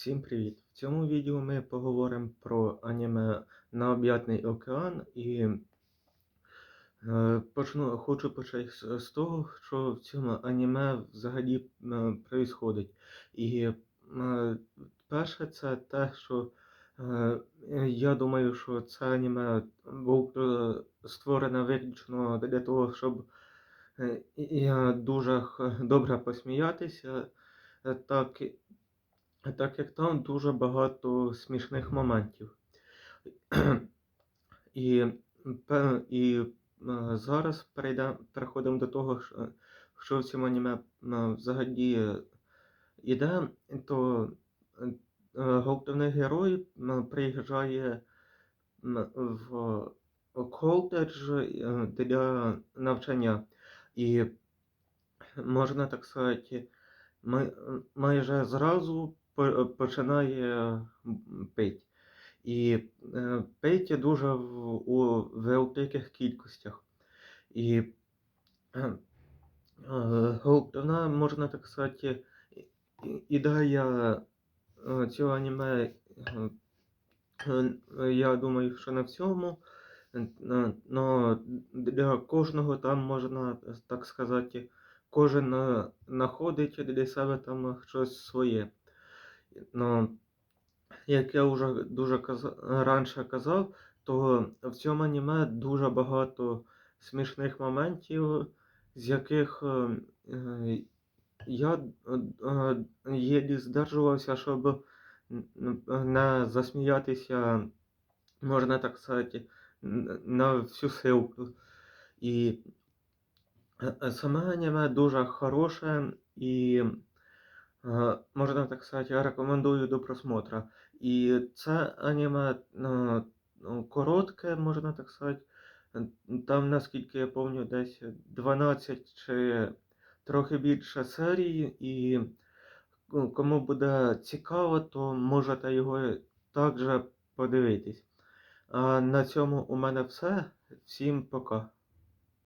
Всім привіт! В цьому відео ми поговоримо про аніме Необ'ятний океан і е, почну, хочу почати з, того, що в цьому аніме взагалі е, происходить. І е, перше, це те, що я думаю, що це аніме було створене виключно для того, щоб я дуже добре посміятися. Так, так як там дуже багато смішних моментів. І, і е, зараз перейдем, переходимо до того, що, в цьому аніме е, взагалі іде, то е, головний герой приїжджає в коледж для навчання. І можна так сказати, май- майже зразу починає пити. І е, пить дуже у великих кількостях. І е, е, головна, можна так сказати, ідея е, цього аніме, е, е, я думаю, що на всьому. Но для кожного там можна, так сказати, кожен е, знаходить для себе там щось своє. Но, як я вже дуже каза... раніше казав, то в цьому аніме дуже багато смішних моментів, з яких е, е, я е, єлі здержувався, щоб не засміятися, можна так сказати, на всю силу. І е, е, саме аніме дуже хороше і, е, можна так сказати, я рекомендую до просмотра. І це аніме е, ну, коротке, можна так сказати. Е, Там, наскільки я пам'ятаю, десь 12 чи трохи більше серій, і ну, кому буде цікаво, то можете його також подивитись. А на цьому у мене все. Всім пока.